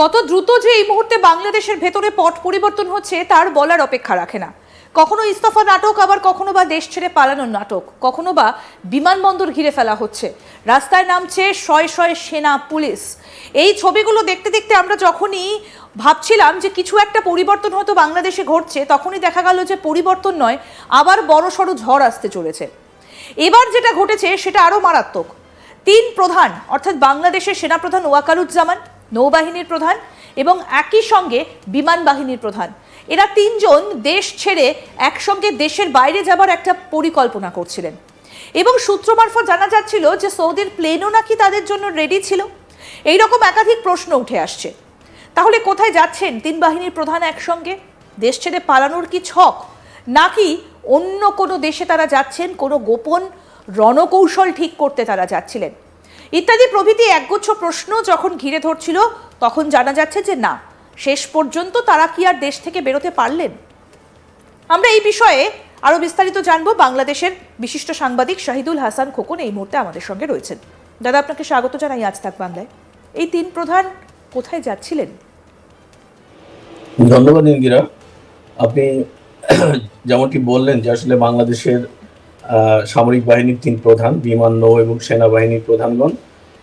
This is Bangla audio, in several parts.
কত দ্রুত যে এই মুহূর্তে বাংলাদেশের ভেতরে পট পরিবর্তন হচ্ছে, তার বলার অপেক্ষা রাখে না। কখনো ইস্তফা নাটক, আবার কখনো বা দেশ ছেড়ে পালানোর নাটক, কখনো বা বিমানবন্দর ঘিরে ফেলা হচ্ছে। রাস্তায় নামছে শয়ে শয়ে সেনা, পুলিশ। এই ছবিগুলো দেখতে দেখতে আমরা যখনই ভাবছিলাম যে কিছু একটা পরিবর্তন হয়তো বাংলাদেশে ঘটছে, তখনই দেখা গেল যে পরিবর্তন নয়, আবার বড় সড়ো ঝড় আসতে চলেছে। এবার যেটা ঘটেছে, সেটা আরও মারাত্মক। তিন প্রধান, অর্থাৎ বাংলাদেশের সেনাপ্রধান ওয়াকারুজ্জামান নৌবাহিনীর প্রধান এবং একই সঙ্গে বিমান বাহিনীর প্রধান। এরা তিনজন দেশ ছেড়ে একসঙ্গে দেশের বাইরে যাবার একটা পরিকল্পনা করছিলেন। এবং সূত্র মারফত জানা যাচ্ছিল যে সৌদির প্লেনও নাকি তাদের জন্য রেডি ছিল। এই রকম একাধিক প্রশ্ন উঠে আসছে। তাহলে কোথায় যাচ্ছেন তিন বাহিনীর প্রধান একসঙ্গে? দেশ ছেড়ে পালানোর কি ছক? নাকি অন্য কোনো দেশে তারা যাচ্ছেন? কোনো গোপন রণকৌশল ঠিক করতে তারা যাচ্ছিলেন? ইত্যাদি প্রভৃতি একগুচ্ছ প্রশ্ন যখন ঘিরে ধরছিল, তখন জানা যাচ্ছে যে না, শেষ পর্যন্ত তারা কি আর দেশ থেকে বেরোতে পারলেন? আমরা এই বিষয়ে আরও বিস্তারিত জানব। বাংলাদেশের বিশিষ্ট সাংবাদিক শাহিদুল হাসান খোকন এই মুহূর্তে আমাদের সঙ্গে রয়েছেন। দাদা, আপনাকে স্বাগত জানাই আজ তাক বাংলায়। এই তিন প্রধান কোথায় যাচ্ছিলেন? ধন্যবাদ ইন্দিরা আপনি যেমনটি বললেন যে আসলে বাংলাদেশের সামরিক বাহিনীর তিন প্রধান বিমান নৌ এবং সেনাবাহিনীর প্রধানগণ।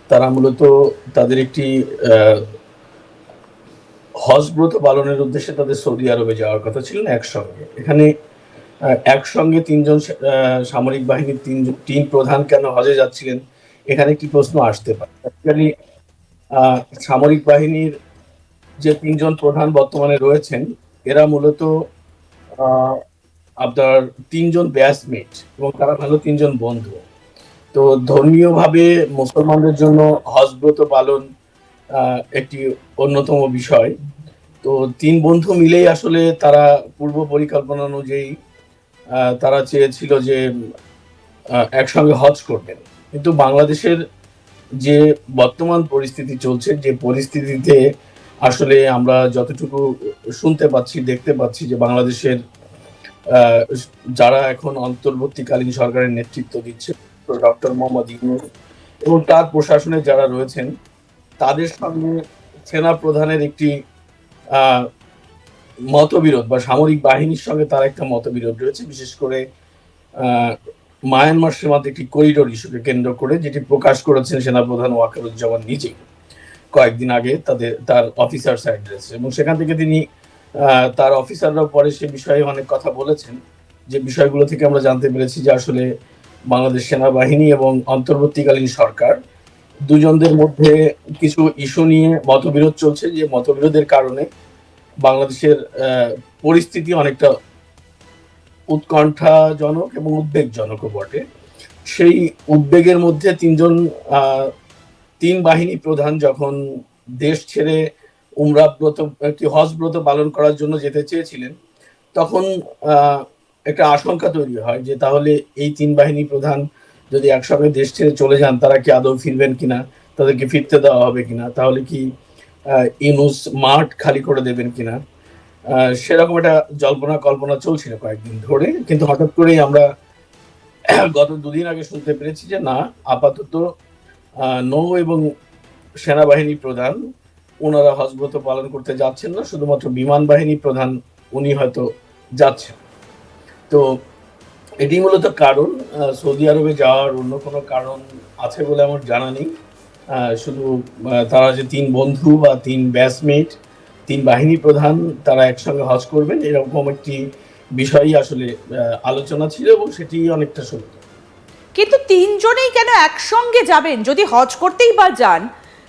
তারা মূলত তাদের একটি আহ, হজ ব্রত পালনের উদ্দেশ্যে তাদের সৌদি আরবে যাওয়ার কথা ছিলেন একসঙ্গে। এখানে আহ, একসঙ্গে তিনজন আহ, সামরিক বাহিনীর তিন তিন প্রধান কেন হজে যাচ্ছিলেন এখানে কি প্রশ্ন আসতে পারে। অ্যাকচুয়ালি সামরিক বাহিনীর যে তিনজন প্রধান বর্তমানে রয়েছেন এরা মূলত আহ, আপনার তিনজন ব্যাচমেট এবং তারা ভালো তিনজন বন্ধু। তো ধর্মীয়ভাবে মুসলমানদের জন্য হজব্রত পালন একটি অন্যতম বিষয়। তো তিন বন্ধু মিলেই আসলে তারা পূর্ব পরিকল্পনা অনুযায়ী তারা চেয়েছিল যে একসঙ্গে হজ করবেন। কিন্তু বাংলাদেশের যে বর্তমান পরিস্থিতি চলছে, যে পরিস্থিতিতে আসলে আমরা যতটুকু শুনতে পাচ্ছি, দেখতে পাচ্ছি যে বাংলাদেশের যারা এখন অন্তর্বর্তীকালীন সরকারের নেতৃত্ব দিচ্ছে, ডক্টর মোহাম্মদ ইউনুস এবং তার প্রশাসনে যারা রয়েছেন, তাদের সঙ্গে সেনা প্রধানের একটি মতবিরোধ বা সামরিক বাহিনীর সঙ্গে তার একটা মতবিরোধ রয়েছে। বিশেষ করে মায়ানমার সীমান্তে একটি করিডোর ইস্যুকে কেন্দ্র করে যেটি প্রকাশ করেছেন সেনাপ্রধান ওয়াকারুজ্জামান নিজেই। কয়েকদিন আগে তাদের, তার অফিসার অ্যাড্রেস এবং সেখান থেকে তিনি তার অফিসাররাও পরে সে বিষয়ে অনেক কথা বলেছেন, যে বিষয়গুলো থেকে আমরা জানতে পেরেছি যে আসলে বাংলাদেশ সেনাবাহিনী এবং অন্তর্বর্তীকালীন সরকার দুজনদের মধ্যে কিছু ইস্যু নিয়ে মতবিরোধ চলছে, যে মতবিরোধের কারণে বাংলাদেশের পরিস্থিতি অনেকটা উৎকণ্ঠাজনক এবং উদ্বেগজনকও বটে। সেই উদ্বেগের মধ্যে তিনজন তিন বাহিনী প্রধান যখন দেশ ছেড়ে উমরা ব্রত, একটি হজ ব্রত পালন করার জন্য যেতে চেয়েছিলেন, তখন একটা আশঙ্কা তৈরি হয় যে তাহলে এই তিন বাহিনী প্রধান যদি একসঙ্গে দেশ ছেড়ে চলে যান, তারা কি আদৌ ফিরবেন কিনা? তাদেরকে ফিরতে দেওয়া হবে কিনা? তাহলে কি ইনুস মাঠ খালি করে দেবেন কিনা? সেরকম একটা জল্পনা কল্পনা চলছিল কয়েকদিন ধরে, কিন্তু হঠাৎ করেই আমরা গত দুদিন আগে শুনতে পেরেছি যে না, আপাতত নৌ এবং সেনাবাহিনী প্রধান ওনারা হজব্রত পালন করতে যাচ্ছেন না, শুধুমাত্র বিমান বাহিনী প্রধান উনি হয়তো যাচ্ছেন। তো এটি মূলত কারণ সৌদি আরবে যাওয়ার অন্য কোনো কারণ আছে বলে আমার জানা নেই। শুধু তারা যে তিন বন্ধু বা তিন ব্যাচমেট, তিন বাহিনী প্রধান, তারা একসঙ্গে হজ করবেন, এরকম একটি বিষয়ই আসলে আলোচনা ছিল এবং সেটি অনেকটা সত্য। কিন্তু তিনজনেই কেন একসঙ্গে যাবেন? যদি হজ করতেই বা যান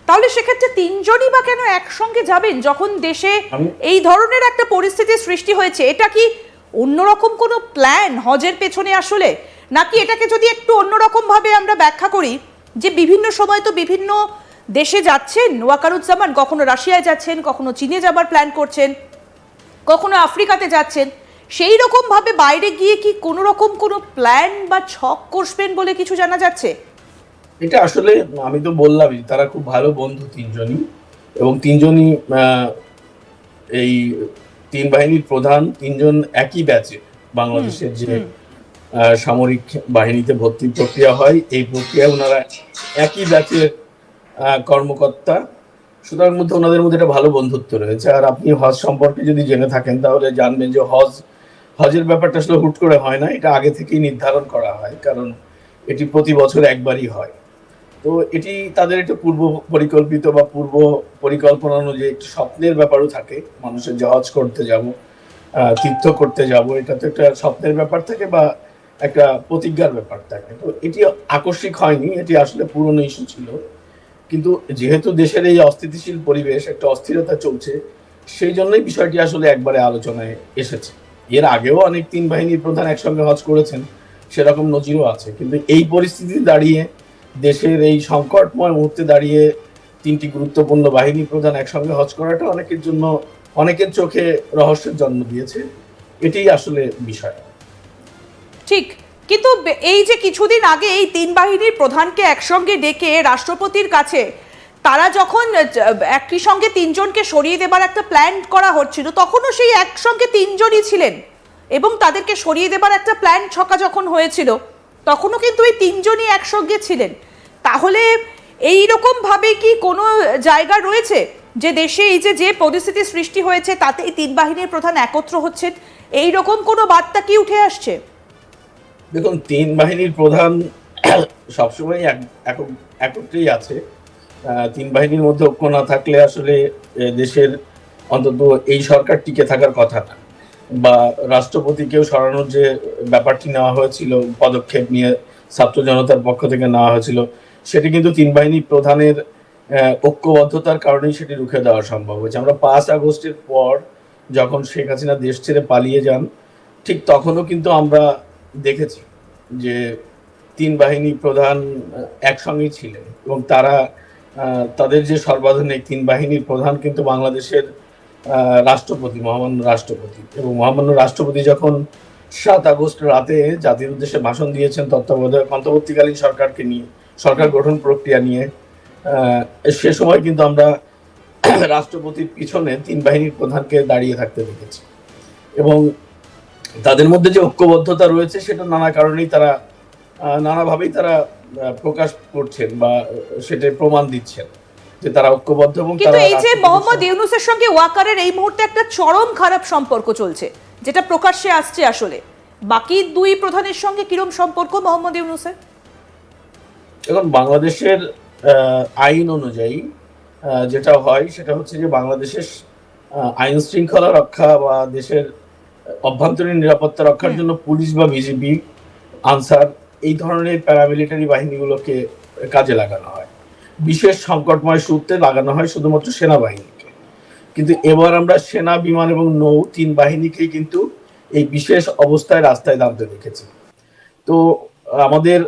তাহলে সেক্ষেত্রে তিনজনই বা কেন একসঙ্গে যাবেন যখন দেশে এই ধরনের একটা পরিস্থিতির সৃষ্টি হয়েছে? এটা কি অন্যরকম কোনো প্ল্যান হজের পেছনে আসলে? নাকি এটাকে যদি একটু অন্যরকম ভাবে আমরা ব্যাখ্যা করি যে বিভিন্ন সময় তো বিভিন্ন দেশে যাচ্ছেন ওয়াকারুজ্জামান কখনো রাশিয়ায় যাচ্ছেন কখনো চীনে যাবার প্ল্যান করছেন কখনো আফ্রিকাতে যাচ্ছেন সেই রকম ভাবে বাইরে গিয়ে কি কোনো রকম কোনো প্ল্যান বা ছক কষবেন বলে কিছু জানা যাচ্ছে? এটা আসলে আমি তো বললামই তারা খুব ভালো বন্ধু তিনজনই। এবং তিনজনই আহ, এই তিন বাহিনীর প্রধান তিনজন একই ব্যাচে বাংলাদেশের যে সামরিক বাহিনীতে ভর্তি প্রক্রিয়া হয় এই প্রক্রিয়ায় ওনারা একই ব্যাচের কর্মকর্তা। সুতরাং মধ্যে ওনাদের মধ্যে একটা ভালো বন্ধুত্ব রয়েছে। আর আপনি হজ সম্পর্কে যদি জেনে থাকেন তাহলে জানবেন যে হজ হজের ব্যাপারটা আসলে হুট করে হয় না। এটা আগে থেকেই নির্ধারণ করা হয় কারণ এটি প্রতি বছর একবারই হয়। তো এটি তাদের একটা পূর্ব পরিকল্পিত বা পূর্ব পরিকল্পনা অনুযায়ী একটি স্বপ্নের ব্যাপারও থাকে। মানুষের যে হজ করতে যাব তীর্থ করতে যাব, এটা তো একটা স্বপ্নের ব্যাপার থাকে বা একটা প্রতিজ্ঞার ব্যাপার থাকে। তো এটি আকস্মিক হয়নি, এটি আসলে পুরনো ইস্যু ছিল। কিন্তু যেহেতু দেশের এই অস্থিতিশীল পরিবেশ, একটা অস্থিরতা চলছে, সেই জন্যই বিষয়টি আসলে একবারে আলোচনায় এসেছে। এর আগেও অনেক তিন বাহিনীর প্রধান একসঙ্গে হজ করেছেন, সেরকম নজিরও আছে। কিন্তু এই পরিস্থিতি দাঁড়িয়ে দেশের এই সংকটময় মুহূর্তে দাঁড়িয়ে তিনটি গুরুত্বপূর্ণ বাহিনী প্রধান একসঙ্গে হজ করাটা অনেকের জন্য, অনেকের চোখে রহস্যের জন্ম দিয়েছে। এটাই আসলে বিষয়। ঠিক, কিন্তু এই যে কিছুদিন আগে এই তিন বাহিনীর প্রধানকে একসঙ্গে ডেকে রাষ্ট্রপতির কাছে, তারা যখন একই সঙ্গে তিনজনকে সরিয়ে দেবার একটা প্ল্যান করা হচ্ছিল, তখনও সেই একসঙ্গে তিনজনই ছিলেন এবং তাদেরকে সরিয়ে দেবার একটা প্ল্যান ছকা যখন হয়েছিল, তখনও কিন্তু এই তিনজনই একসঙ্গে ছিলেন। তাহলে এই রকম ভাবে কি কোনো জায়গা রয়েছে যে দেশে এই যে যে পরিস্থিতি সৃষ্টি হয়েছে, তাতে এই তিন বাহিনীর প্রধান একত্র হচ্ছে? এই রকম কোনো বার্তা কি উঠে আসছে? দেখুন, তিন বাহিনীর প্রধান সবসময় একত্রেই আছে। তিন বাহিনীর মধ্যে ঐক্য না থাকলে আসলে দেশের অন্তত এই সরকার টিকে থাকার কথা না। বা রাষ্ট্রপতিকেও সরানোর যে ব্যাপারটি নেওয়া হয়েছিল, পদক্ষেপ নিয়ে ছাত্র জনতার পক্ষ থেকে নেওয়া হয়েছিল। সেটি কিন্তু তিন বাহিনী প্রধানের ঐক্যবদ্ধতার কারণেই সেটি রুখে দেওয়া সম্ভব হয়েছে। আমরা পাঁচ আগস্টের পর যখন শেখ হাসিনা দেশ ছেড়ে পালিয়ে যান, ঠিক তখনও কিন্তু আমরা দেখেছি যে তিন বাহিনী প্রধান একসঙ্গেই ছিলেন এবং তারা তাদের যে সর্বাধুনিক তিন বাহিনীর প্রধান কিন্তু বাংলাদেশের রাষ্ট্রপতি, মহামান্য রাষ্ট্রপতি এবং মহামান্য রাষ্ট্রপতি যখন সাত আগস্ট রাতে জাতির উদ্দেশ্যে ভাষণ দিয়েছেন তত্ত্বাবধায়ক অন্তর্বর্তীকালীন সরকারকে নিয়ে সরকার গঠন প্রক্রিয়া নিয়ে। সে সময় কিন্তু আমরা রাষ্ট্রপতির পিছনে তিন বাহিনীর প্রধানকে দাঁড়িয়ে থাকতে দেখেছি। এবং তাদের মধ্যে যে ঐক্যবদ্ধতা রয়েছে সেটা নানা কারণেই তারা নানাভাবেই তারা প্রকাশ করছেন বা সেটা প্রমাণ দিচ্ছেন যে তারা ঐক্যবদ্ধ এবং কিন্তু এই যে মোহাম্মদ ইউনুসের সঙ্গে ওয়াকারের এই মুহূর্তে একটা চরম খারাপ সম্পর্ক চলছে। যেটা প্রকাশ্যে আসছে আসলে। বাকি দুই প্রধানের সঙ্গে কিরম সম্পর্ক মোহাম্মদ ইউনুসের? এখন বাংলাদেশের আইন অনুযায়ী যেটা হয় সেটা হচ্ছে যে বাংলাদেশের আইন শৃঙ্খলা রক্ষা বা দেশের অভ্যন্তরীণ নিরাপত্তা রক্ষার জন্য পুলিশ বা বিজিবি আনসার এই ধরনের প্যারামিলিটারি বাহিনীগুলোকে কাজে লাগানো হয়। বিশেষ সংকটময় সূত্রে লাগানো হয় শুধুমাত্র সেনাবাহিনীকে কিন্তু এবার আমরা সেনা, বিমান এবং নৌ তিন বাহিনীকেই কিন্তু এই বিশেষ অবস্থায় রাস্তায় নামতে দেখেছি। তো আমাদের